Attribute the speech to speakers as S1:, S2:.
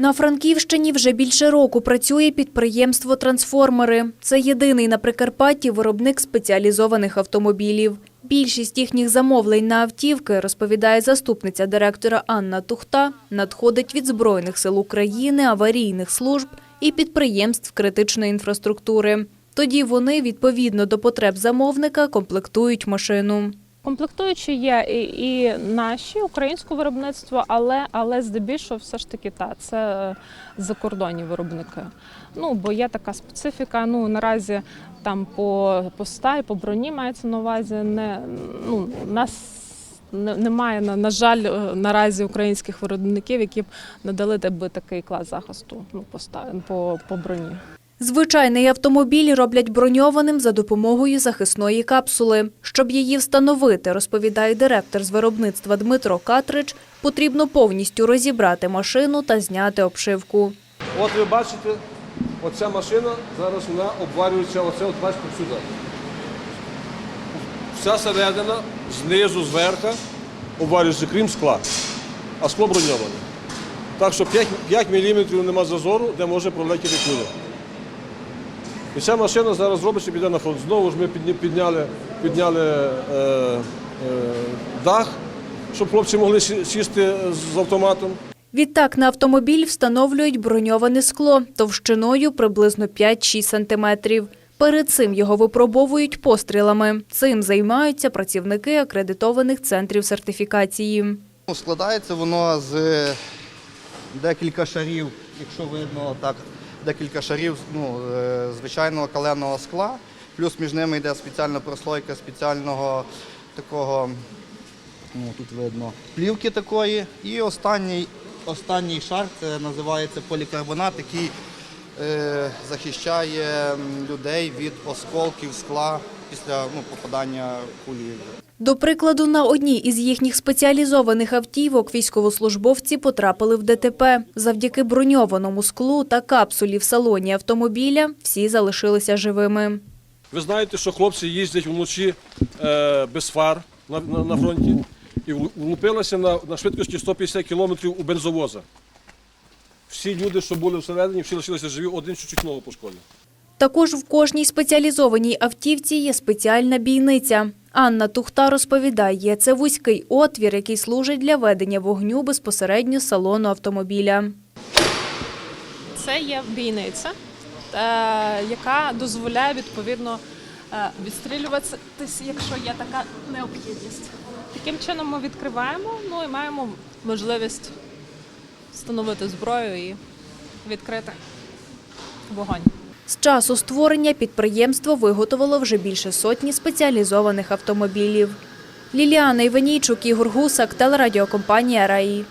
S1: На Франківщині вже більше року працює підприємство «Трансформери». Це єдиний на Прикарпатті виробник спеціалізованих автомобілів. Більшість їхніх замовлень на автівки, розповідає заступниця директора Анна Тухта, надходить від Збройних сил України, аварійних служб і підприємств критичної інфраструктури. Тоді вони, відповідно до потреб замовника, комплектують машину.
S2: Комплектуючі є і, і наші українського виробництва, але, але здебільшого все ж таки та це закордонні виробники. Ну бо є така специфіка. Ну наразі там по, по стаї, по броні мається на увазі. Не ну нас не- немає на, жаль е, наразі українських виробників, які б надали би такий клас захисту. Ну по по, по броні.
S1: Звичайний автомобіль роблять броньованим за допомогою захисної капсули. Щоб її встановити, розповідає директор з виробництва Дмитро Катрич, потрібно повністю розібрати машину та зняти обшивку.
S3: От ви бачите, оця машина зараз вона обварюється, оце от бачите сюди. Вся середина, знизу, зверху, обварюється крім скла, а скло броньоване. Так що 5, 5 мм нема зазору, де може пролетіти куля. І ця машина зараз робиться, піде на фронт. Знову ж ми підняли, підняли е, е, дах, щоб хлопці могли сісти з автоматом.
S1: Відтак на автомобіль встановлюють броньоване скло товщиною приблизно 5-6 сантиметрів. Перед цим його випробовують пострілами. Цим займаються працівники акредитованих центрів сертифікації.
S4: Складається воно з декілька шарів, якщо видно так, декілька шарів ну, е, звичайного каленого скла, плюс між ними йде спеціальна прослойка спеціального такого, ну тут видно, плівки такої. І останній, останній шар це називається полікарбонат, який е, захищає людей від осколків скла після ну, попадання кулі.
S1: До прикладу, на одній із їхніх спеціалізованих автівок військовослужбовці потрапили в ДТП. Завдяки броньованому склу та капсулі в салоні автомобіля всі залишилися живими.
S3: Ви знаєте, що хлопці їздять вночі е, без фар на, на, на фронті і влупилися на, на швидкості 150 км у бензовоза. Всі люди, що були всередині, всі лишилися живі, один чуть-чуть ногу пошкодив.
S1: Також в кожній спеціалізованій автівці є спеціальна бійниця. Анна Тухта розповідає, це вузький отвір, який служить для ведення вогню безпосередньо салону автомобіля.
S2: Це є бійниця, е, яка дозволяє відповідно е, відстрілюватися, якщо є така необхідність. Таким чином ми відкриваємо, ну і маємо можливість встановити зброю і відкрити вогонь.
S1: З часу створення підприємство виготовило вже більше сотні спеціалізованих автомобілів. Ліліана Іванійчук, Ігор Гусак, телерадіокомпанія «Раї».